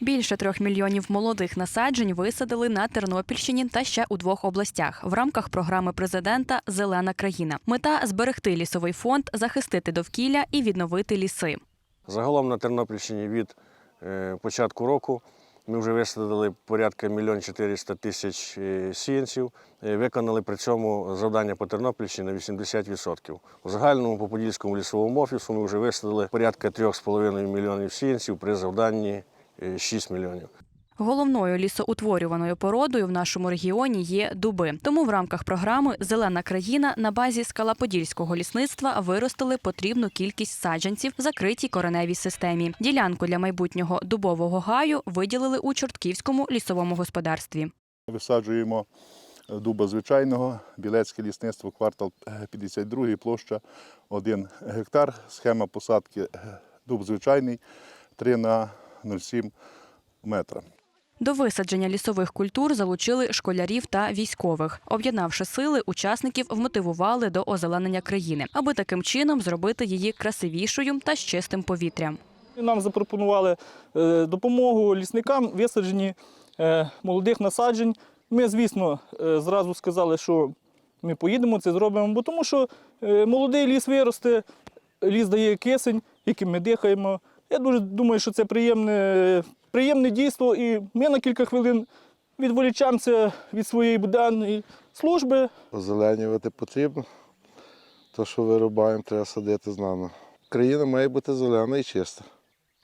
Більше трьох мільйонів молодих насаджень висадили на Тернопільщині та ще у двох областях в рамках програми президента Зелена країна. Мета зберегти лісовий фонд, захистити довкілля і відновити ліси. Загалом на Тернопільщині від е, початку року ми вже висадили порядка мільйон 400 тисяч е, сіянців. Е, Виконали при цьому завдання по Тернопільщині на 80%. У загальному по Подільському лісовому офісу ми вже висадили порядка 3,5 мільйонів сіянців при завданні 6 мільйонів. Головною лісоутворюваною породою в нашому регіоні є дуби. Тому в рамках програми Зелена країна на базі скалаподільського лісництва виростили потрібну кількість саджанців в закритій кореневій системі. Ділянку для майбутнього дубового гаю виділили у Чортківському лісовому господарстві. Висаджуємо дуба звичайного, білецьке лісництво, квартал е, 52, площа 1 гектар. Схема посадки е, дуб звичайний 3 на 0,7 метра. До висадження лісових культур залучили школярів та військових. Об'єднавши сили, учасників вмотивували до озеленення країни, аби таким чином зробити її красивішою та з чистим повітрям. Нам запропонували е, допомогу лісникам в висадженні е, молодих насаджень. Ми, звісно, е, зразу сказали, що ми поїдемо, це зробимо, бо тому що молодий ліс виросте, ліс дає кисень, яким ми дихаємо. Я дуже думаю, що це приємне, приємне дійство, і ми на кілька хвилин відволічемося від своєї буденної служби. Озеленювати потрібно. То, що вирубаємо, треба садити знано. Країна має бути зелена і чиста.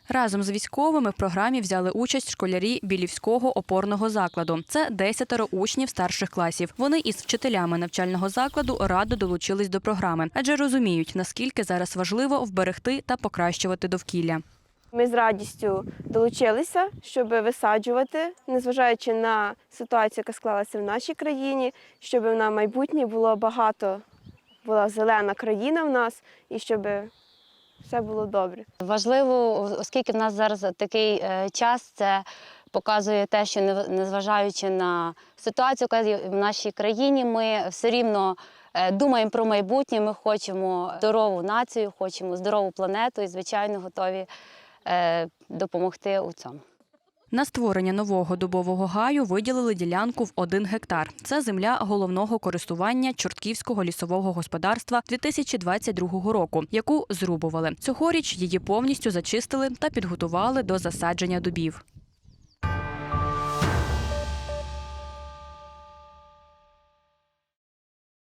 Разом з військовими в програмі взяли участь школярі Білівського опорного закладу. Це десятеро учнів старших класів. Вони із вчителями навчального закладу радо долучились до програми, адже розуміють, наскільки зараз важливо вберегти та покращувати довкілля. Ми з радістю долучилися, щоб висаджувати, незважаючи на ситуацію, яка склалася в нашій країні, щоб на майбутнє було багато, була зелена країна в нас і щоб все було добре. Важливо, оскільки в нас зараз такий е, час, це показує те, що незважаючи на ситуацію, яка в нашій країні, ми все рівно е, думаємо про майбутнє. Ми хочемо здорову націю, хочемо здорову планету і, звичайно, готові допомогти у цьому. На створення нового дубового гаю виділили ділянку в один гектар. Це земля головного користування Чортківського лісового господарства 2022 року, яку зрубували. Цьогоріч її повністю зачистили та підготували до засадження дубів.